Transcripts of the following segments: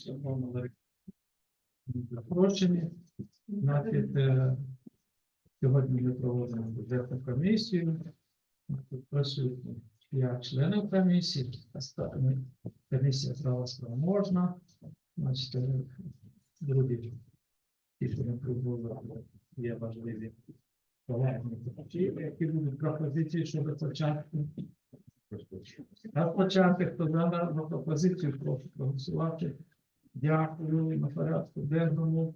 Шановні запрошені. Значить, е, сьогодні ми проводимо бюджетну комісію. Тут присутні п'ять членів комісії, останні комісія правоспроможна. Значить, е, другі, не прибули, є важливі поважні які будуть пропозиції щодо початку. Розпочати, хто за пропозицію, прошу проголосувати. Дякую. На порядку денному.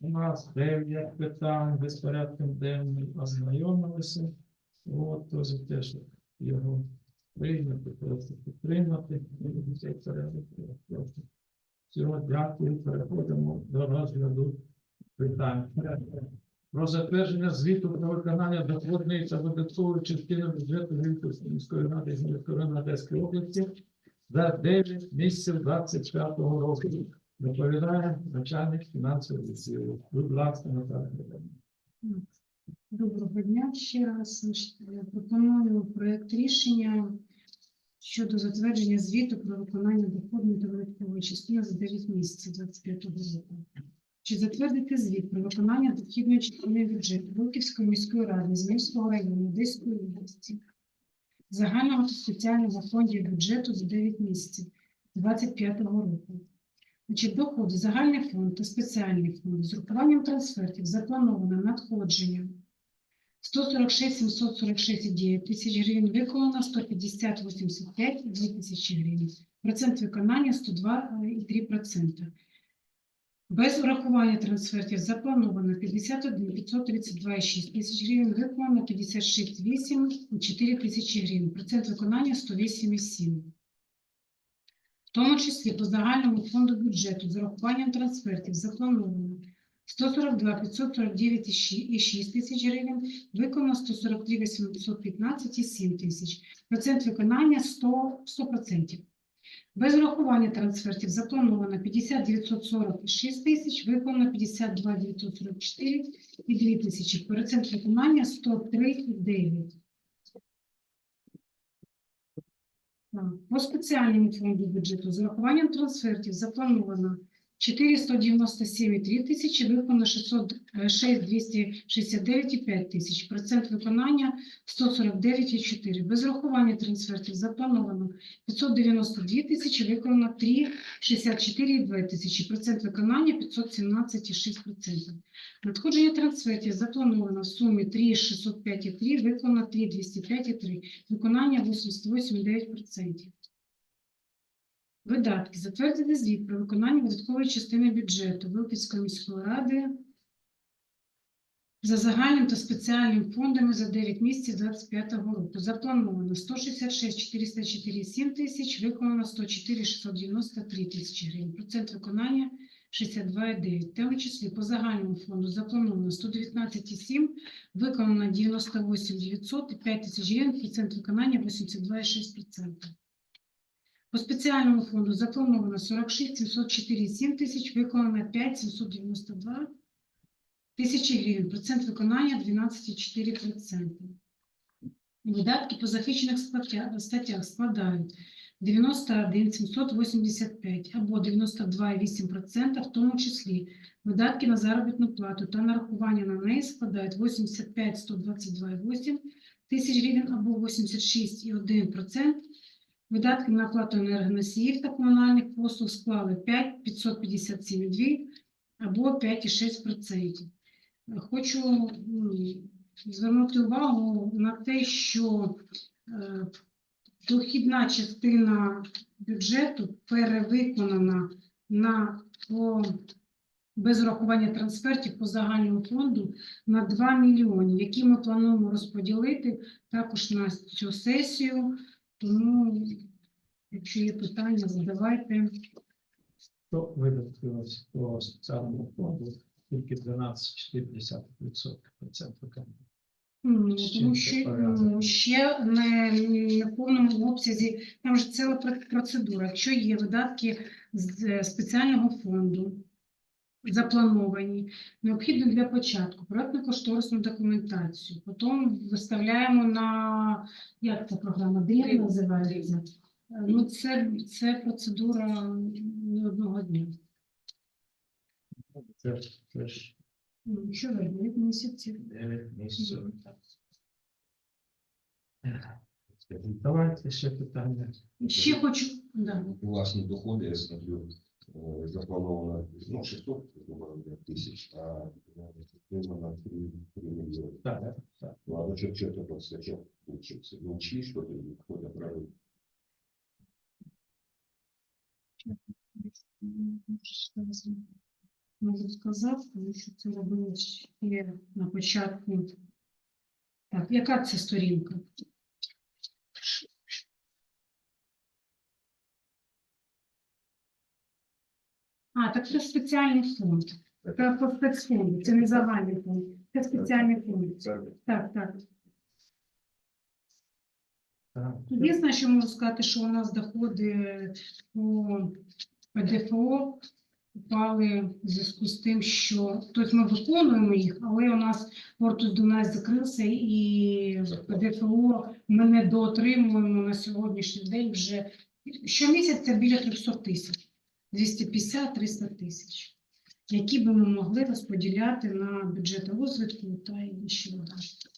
У нас дев'ять питань без порядку денним ознайомилися. От, то за те, щоб його прийняти, просто підтримати. Всього дякую. Переходимо до розгляду питань. Про затвердження звіту про виконання доходної та видаткової частини бюджету Вінківської міської ради Одеської області за 9 місяців 25 року. Доповідає начальник фінансового відділу. Будь ласка. Петрівна. Доброго дня ще раз. Пропоную проект рішення щодо затвердження звіту про виконання доходної та видаткової частини за 9 місяців 25 року. Чи затвердити звіт про виконання дохідної частини бюджету Вилківської міської ради Зміївського району Одеської області загального та спеціального фондів бюджету за 9 місяців 25 року. Значить, доходи, загальний фонд та спеціальний фонд з урахуванням трансфертів заплановано надходження 146 746,9 тисяч гривень, виконано 150 85 2 тисячі гривень. Процент виконання 102,3%. Без урахування трансфертів заплановано 51 532,6 тисяч гривень, виконано 56,8 4 тисячі гривень. Процент виконання 108,7. В тому числі по загальному фонду бюджету з урахуванням трансфертів заплановано 142 549,6 тисяч гривень, виконано 143 815,7 тисяч. Процент виконання 100, 100%. Без урахування трансфертів заплановано 50 946 тисяч, виконано 52 944 і 2 тисячі. Процент виконання 103,9. Так, По спеціальному фонду бюджету з урахуванням трансфертів заплановано 497,3 тисячі, виконано 606 269,5 тисяч. Процент виконання 149,4. Без урахування трансфертів заплановано 592 тисячі, виконано 364,2 тисячі. Процент виконання 517,6%. Надходження трансфертів заплановано в сумі 3,605,3, виконано 3,205,3. Виконання 88,9%. Видатки. Затвердити звіт про виконання видаткової частини бюджету Вилківської міської ради за загальним та спеціальним фондами за 9 місяців 2025 року. Заплановано 166 404,7 тисяч, виконано 104 693 тисячі гривень. Процент виконання 62,9. В тому числі по загальному фонду заплановано 119,7, виконано 98 900 і 5 тисяч гривень. Процент виконання 82,6%. По спеціальному фонду заплановано 46 704,7 тисяч, виконано 5 792 тисячі гривень. Процент виконання 12,4%. Видатки по захищених статтях складають 91 785 або 92,8%, в тому числі видатки на заробітну плату та нарахування на неї складають 85 122,8 тисяч гривень або 86,1%. Видатки на оплату енергоносіїв та комунальних послуг склали 5 557,2 або 5,6%. Хочу звернути увагу на те, що е, дохідна частина бюджету перевиконана на по без урахування трансфертів по загальному фонду на 2 мільйони, які ми плануємо розподілити також на цю сесію. Тому, якщо є питання, задавайте. Хто видаткувався по спеціальному фонду? Тільки 12,4% процент виконання. М, Тому що ще не, не в повному обсязі, там ж ціла пр- процедура. Якщо є видатки з е, спеціального фонду, заплановані, необхідно для початку проектно-кошторисну документацію. Потім виставляємо на, як ця програма, ДРІ називається. Е, Ну, це, це процедура ні одного дня. Це це ж Ну, Що ви, 9 місяців. 9 місяців. Давайте ще питання. Ще хочу, да. Власні доходи, я смотрю, е, заплановано ну, 600 тисяч, а на 3, 3 мільйони. Так, так. Ну, а за счет чего это скачок получился? Научили что-то или какой-то? Можу сказати, тому що це робили ще на початку. Так, яка це сторінка? А, так це спеціальний фонд. Це по спецфонду, це не загальний фонд. Це спеціальний фонд. Так, так. Єдине, що можу сказати, що у нас доходи по ПДФО впали в зв'язку з тим, що тобто ми виконуємо їх, але у нас Портус Дунай закрився і ПДФО ми не доотримуємо на сьогоднішній день вже щомісяця біля 300 тисяч, 250-300 тисяч, які би ми могли розподіляти на бюджети розвитку та інші видатки.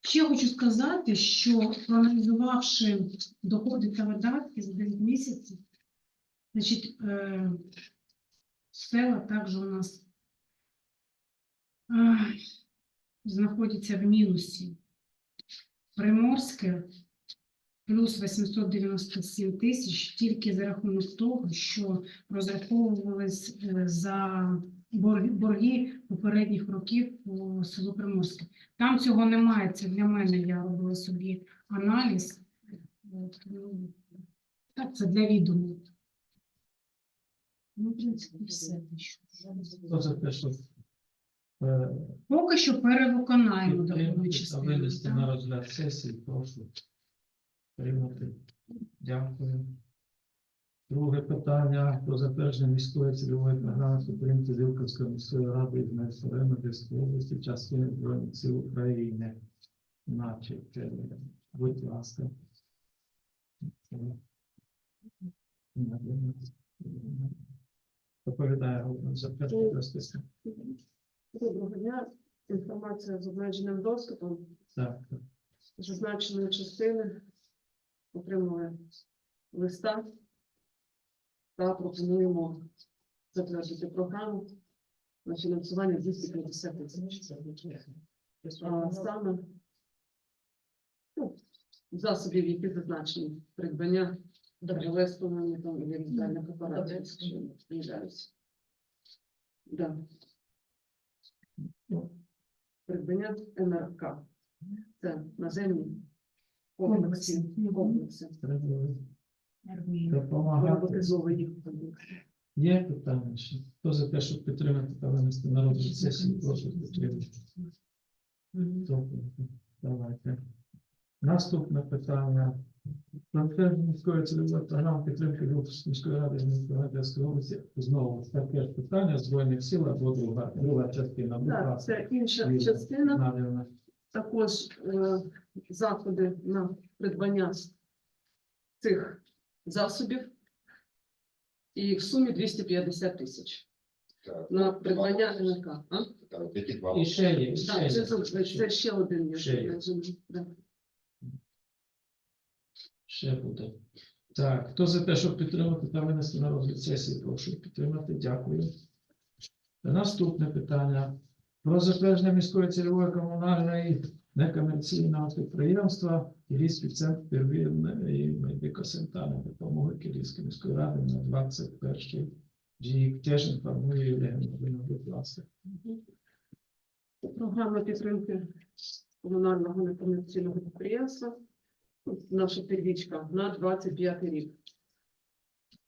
Ще хочу сказати, що проаналізувавши доходи та видатки за 9 місяців, значить, е, села також у нас е, знаходяться в мінусі. Приморське плюс 897 тисяч тільки за рахунок того, що розраховувались е, за борги, попередніх років по селу Приморське. Там цього немає. Це для мене я робила собі аналіз. Ну, так, це для відому. Ну, в принципі, все. Щоб е, Поки що перевиконаємо винести так. на розгляд сесії, прошу прийняти. Дякую. Друге питання про затвердження міської цільової програми підтримки Вілковської міської ради з Одеської області частини Збройних сил України. Значить, будь ласка. Доповідає. Доброго дня. Інформація з обмеженим доступом. Так. Зазначеної частини отримує листа та пропонуємо затвердити програму на фінансування 250 тисяч. А саме ну, засобів, які зазначені придбання довгелестування там і вітальних апаратів, не помиляюсь. Да. Ну, придбання НРК. Це наземні Армія. допомагати. роботизовані комплекси. Є питання ще? Хто за те, щоб підтримати та винести на розгляд сесії, прошу підтримати. Добре, Давайте. Наступне питання. Затвердження міської цільової програми підтримки Львовської міської ради з міської області. Знову таке ж питання Збройних сил або друга, друга частина. Будь Так, ласка, це інша частина. Також е, заходи на придбання цих засобів. І в сумі 250 тисяч Так, на придбання НРК. А? Так, які два? І ще є, Так, це, є. це, це ще один є. Ще є. Да. Ще буде. Так, хто за те, щоб підтримати та винести на розгляд сесії, прошу підтримати. Дякую. Наступне питання. Про затвердження міської цільової комунальної некомерційного підприємства Київський центр первинної медико-санітарної допомоги Київської міської ради на 21 рік. Теж інформує Юлія Геннадіївна, будь ласка. Програма підтримки комунального некомерційного підприємства. Наша первічка на 25 рік.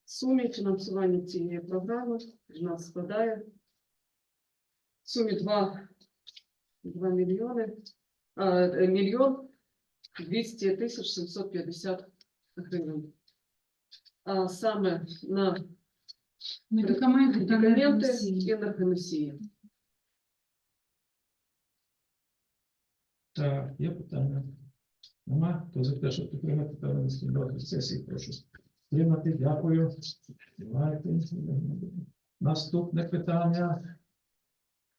Сумі фінансування цієї програми в нас складає в сумі 2, 2 мільйони, а, е, мільйон 200 тисяч 750 гривень. А саме на Медикаменти та медикаменти енергоносії. і енергоносії. Так, є питання? Нема? Хто за те, щоб підтримати та винести на розгляд сесії, прошу Тримати, дякую. Давайте. Наступне питання.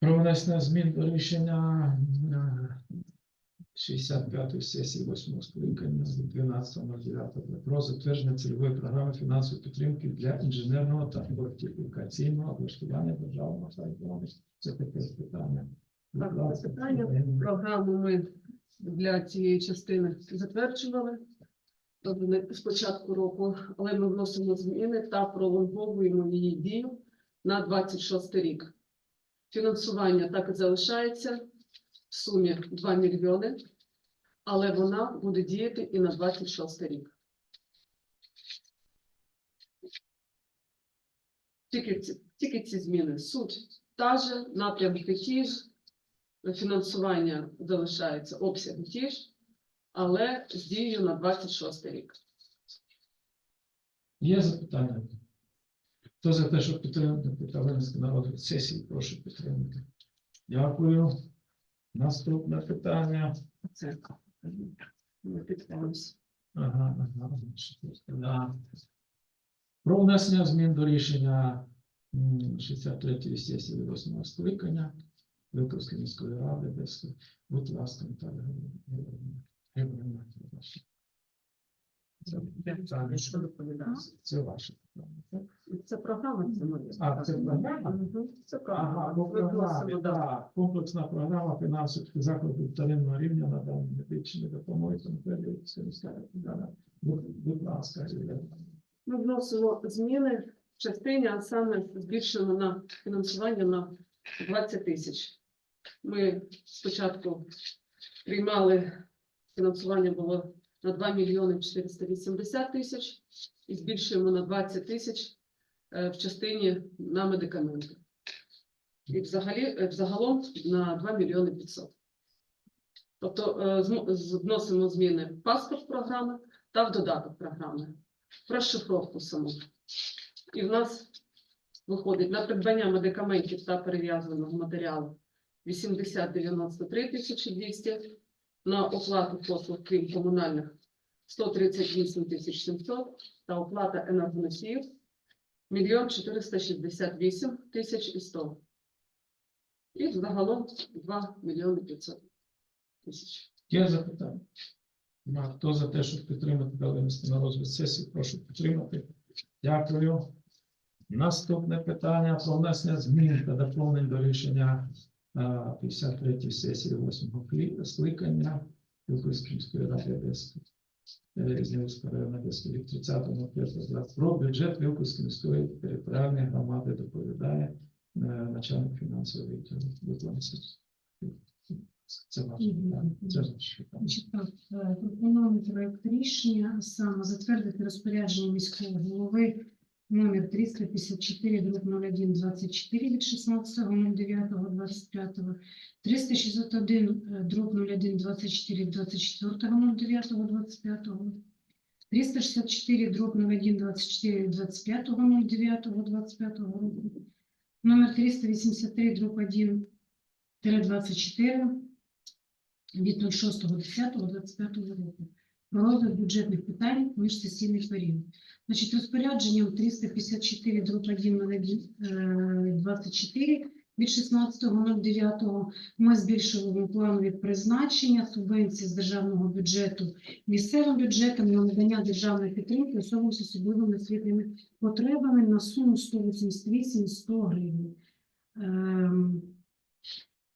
Про внесення змін до рішення е, 65-ї сесії 8 скликання з 12.09 про затвердження цільової програми фінансової підтримки для інженерного та фортифікаційного облаштування державного сайту. Це таке питання. Так, питання. Програму ми для цієї частини затверджували з початку року, але ми вносимо зміни та пролонговуємо її дію на 26 рік. Фінансування так і залишається в сумі 2 мільйони, але вона буде діяти і на 26 рік. Тільки ці, тільки ці зміни. Суть та же, напрямки ті ж, фінансування залишається обсяги ті ж, але з дією на 26 рік. Є запитання? Хто за те, щоб підтримати та винести на сесії, прошу підтримати. Дякую. Наступне питання. Це ми підтримуємося. Ага, ага, да. Про внесення змін до рішення 63-ї сесії 8 скликання Вилковської міської ради. Будь ласка, Наталя Григорівна, Це. Що доповідаю? Це ваше питання. так? Це програма, це моє. А, це програма? Мгм, Це Ага, програма. да. так. Комплексна програма фінансових закладів вторинного рівня надання медичної допомоги та період Будь будь ласка, Юлія. Ми вносимо зміни в частині, а саме збільшено на фінансування на 20 тисяч. Ми спочатку приймали фінансування було на 2 мільйони 480 тисяч і збільшуємо на 20 тисяч е, в частині на медикаменти. І взагалі, е, взагалом на 2 мільйони 500. Тобто е, вносимо зміни в паспорт програми та в додаток програми про шифровку саму. І в нас виходить на придбання медикаментів та перев'язаного матеріалу 80-93 тисячі 200, на оплату послуг крім комунальних 138 тисяч 700 та оплата енергоносіїв 1 468 тисяч і 100. І загалом 2 мільйони 500 тисяч. Є запитання? Хто за те, щоб підтримати та винести на розгляд сесії, прошу підтримати. Дякую. Наступне питання про внесення змін та доповнень до рішення е, 53-ї сесії 8 скликання Білківської ради Одеської. Різнівського району Одеської від 30.05.20 про бюджет Вілківської міської територіальної громади доповідає е, начальник фінансового відділу. Будь. Це ваше е, пропонуємо проект рішення, саме затвердити розпорядження міського голови номер 354 дроб 01 24 від 16.09.25, 361 е, дроб 01 24 від 24.09.25, 364 дроб 01 24 від 25.09.25 року, номер 383 дроб 1 24 від 06.10.25 року розгляд бюджетних питань в міжсесійний період. Значить, розпорядженням 354 дроб 1 24 від 16.09 ми збільшуємо планові призначення субвенції з державного бюджету місцевим бюджетом на надання державної підтримки особам з особливими освітніми потребами на суму 188 100 гривень.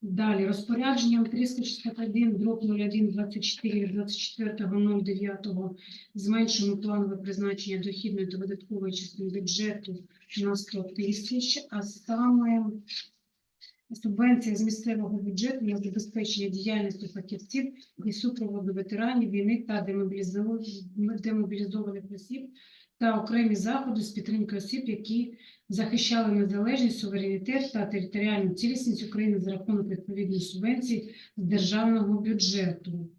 Далі розпорядженням 361 дроб 01 24 від 24.09 зменшуємо планове призначення дохідної та видаткової частини бюджету на 100 тисяч, а саме субвенція з місцевого бюджету на забезпечення діяльності фахівців і супроводу ветеранів війни та демобілізованих осіб та окремі заходи з підтримки осіб, які захищали незалежність, суверенітет та територіальну цілісність України за рахунок відповідної субвенції з державного бюджету.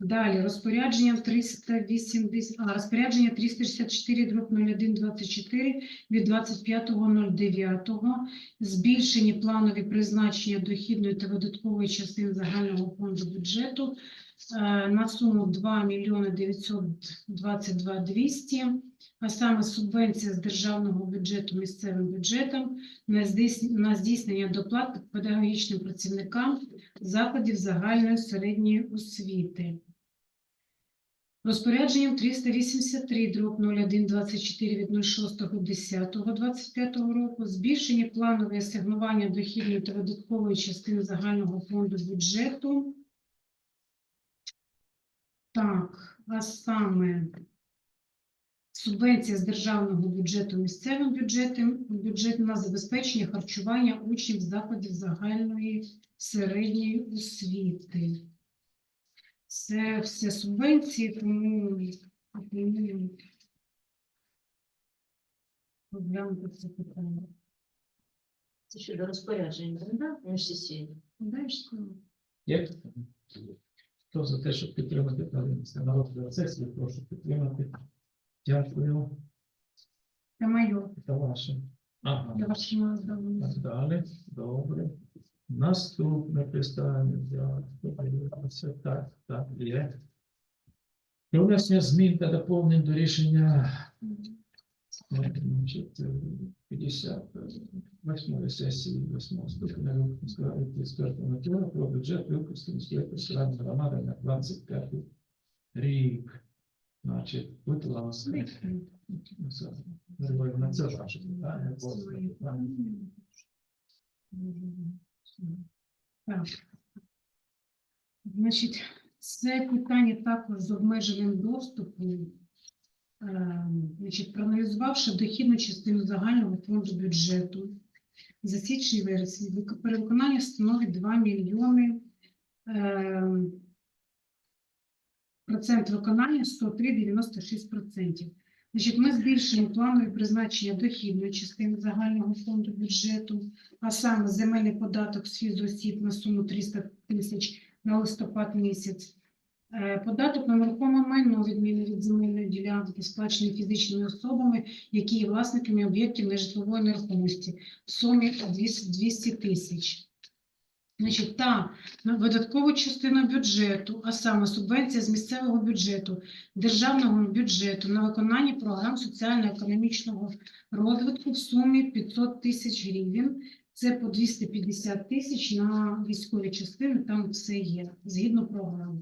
Далі розпорядження 380, а, розпорядження 364 дроб 01 24 від 25.09 збільшені планові призначення дохідної та видаткової частини загального фонду бюджету на суму 2 мільйони 922 200, а саме субвенція з державного бюджету місцевим бюджетом на здійс- на здійснення доплат педагогічним працівникам закладів загальної середньої освіти. Розпорядженням 383 дроб 0124 від 06.10.25 року збільшені планові асигнування дохідної та видаткової частини загального фонду бюджету. Так, а саме субвенція з державного бюджету місцевим бюджетом, бюджет на забезпечення харчування учнів закладів загальної середньої освіти. Це все субвенції, тому пропоную це питання. Це щодо розпорядження, да? Міжсесійне. Дай ж слово. Є? Хто за те, щоб підтримати та винести на розгляд сесії, прошу підтримати. Дякую. Це моє. Це ваше. Ага. Я далі. Добре. Наступне питання. Дякую. Так, так, є. Про внесення змін та доповнень до рішення значить, е, 58 сесії 8 скликання ради 34 натура про бюджет Вилківської міської територіальної громади на 25 рік. Значить, будь ласка. Григорівна, Це ваше питання. Так. Значить, це питання також з обмеженим доступом. Е, Значить, проаналізувавши дохідну частину загального фонду бюджету за січень вересень, вик- перевиконання становить 2 мільйони. е, Процент виконання 103,96%. Значить, ми збільшуємо планові призначення дохідної частини загального фонду бюджету, а саме земельний податок з фізосіб на суму 300 тисяч на листопад місяць. Е, Податок на нерухоме майно відміни від ділянки, сплачений фізичними особами, які є власниками об'єктів нежитлової нерухомості в сумі 200 200 тисяч. Значить, та видаткову частину бюджету, а саме субвенція з місцевого бюджету, державного бюджету на виконання програм соціально-економічного розвитку в сумі 500 тисяч гривень. Це по 250 тисяч на військові частини, там все є, згідно програми.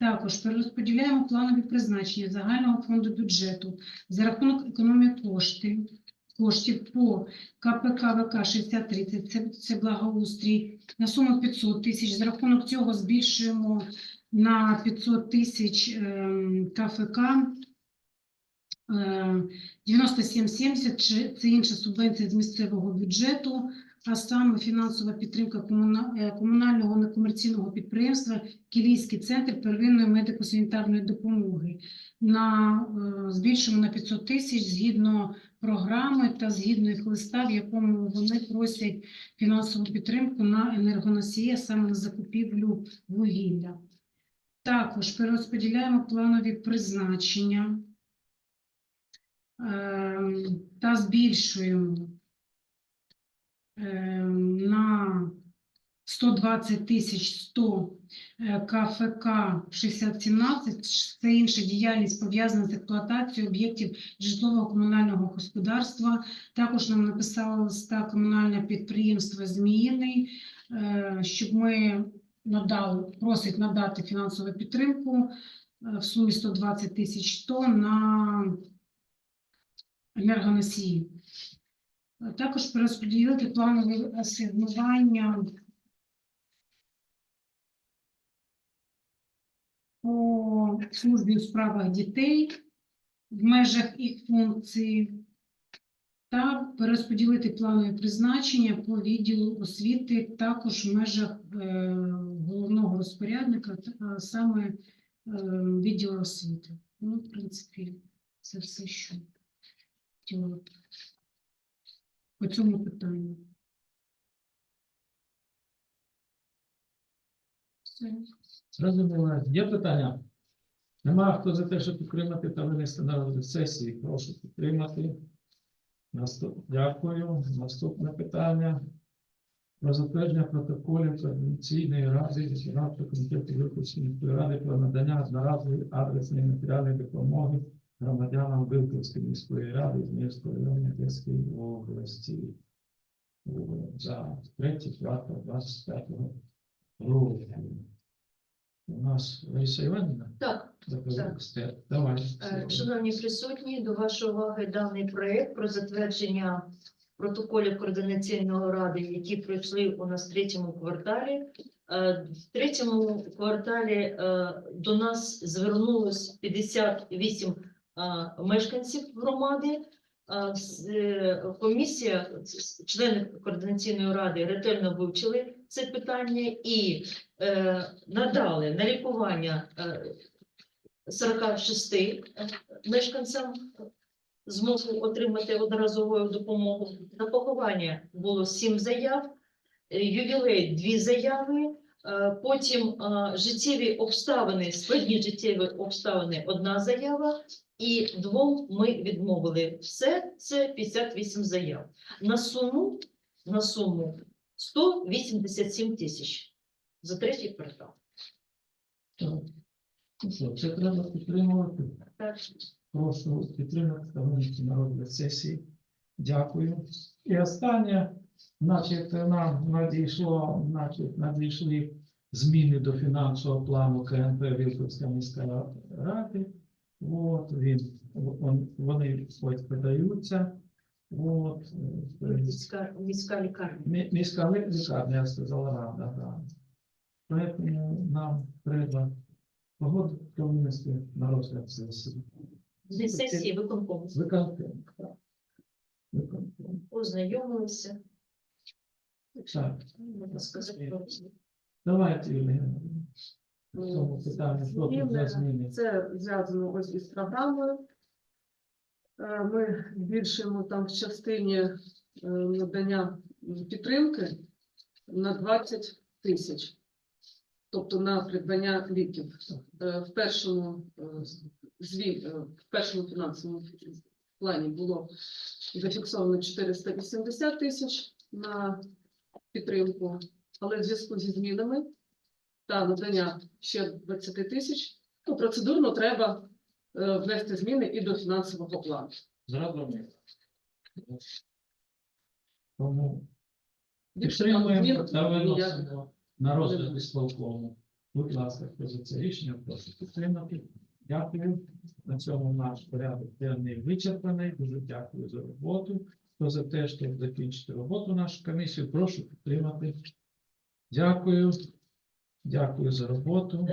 Також перерозподіляємо планові призначення загального фонду бюджету за рахунок економії коштів, коштів по КПК ВК 6030, це, це благоустрій, на суму 500 тисяч. За рахунок цього збільшуємо на 500 тисяч ем, КФК. Е, 9770 чи- це інша субвенція з місцевого бюджету, а саме фінансова підтримка е, комунального некомерційного підприємства Кілійський центр первинної медико-санітарної допомоги. На е, збільшуємо на 500 тисяч згідно програми та згідно їх листа, в якому вони просять фінансову підтримку на енергоносії, саме на закупівлю вугілля. Також перерозподіляємо планові призначення ем, та збільшуємо на 120 тисяч 100 е, КФК 6017 – це інша діяльність пов'язана з експлуатацією об'єктів житлового комунального господарства. Також нам написало листа комунальне підприємство Зміїний, е, щоб ми надали, просить надати фінансову підтримку е, в сумі 120 тисяч 100 на енергоносії. Також перерозподілити планові асигнування по службі у справах дітей в межах їх функції та перерозподілити планові призначення по відділу освіти також в межах е, головного розпорядника, саме е, відділу освіти. Ну, в принципі, це все, що хотіла по цьому питанню. Зрозуміло. Є питання? Нема хто за те, щоб підтримати та винести на сесії. Прошу підтримати. Наступ... Дякую. Наступне питання. про затвердження протоколів Координаційної ради виконавчого комітету міської ради про надання одноразової адресної матеріальної допомоги громадянам Вилківської міської ради з району Одеської області за третій квартал 25 року. У нас Лариса Іванівна Так, заповідає. Давай. Е, Шановні присутні, до вашої уваги даний проект про затвердження протоколів координаційної ради, які пройшли у нас в третьому кварталі. Е, В третьому кварталі е, до нас звернулось 58 е, мешканців громади. Е, е, Комісія, члени координаційної ради ретельно вивчили це питання і е, надали на лікування е, 46 е, мешканцям змогу отримати одноразову допомогу. На поховання було 7 заяв, е, ювілей 2 заяви, е, потім е, життєві обставини, складні життєві обставини одна заява, і двом ми відмовили. Все це 58 заяв. На суму, на суму 187 тисяч за третій квартал. Так. Ну це треба підтримувати. Так. Прошу підтримати та винести на сесії. Дякую. І останнє, значить, нам надійшло, значить, надійшли зміни до фінансового плану КНП Вілківська міська ради. От, він, вони ось подаються. От, е, Міська, міська лікарня. Міська лікарня, я сказала, рада, да. Поэтому нам треба погодити то винести на розгляд сесії. Зі сесії виконкому Виконком, так. Виконком. ознайомилися. Так, Можна сказати, давайте, Євгенія. Цьому питанні що тут за Зміни. зміни? Це зв'язано ось із програмою. Е, Ми збільшуємо там в частині е, надання підтримки на 20 тисяч. Тобто на придбання ліків. Е, В першому е, зві- е, в першому фінансовому плані було зафіксовано 480 тисяч на підтримку, але в зв'язку зі змінами та надання ще 20 тисяч, то процедурно треба е, внести зміни і до фінансового плану. Зрозуміло. Тому Більше там підтримуємо змін та ніяких. виносимо на розгляд ісполкому. Будь ласка, хто за це рішення, прошу підтримати. Дякую. На цьому наш порядок денний вичерпаний. Дуже дякую за роботу. Хто за те, щоб закінчити роботу нашу комісію, прошу підтримати. Дякую. Дякую за роботу.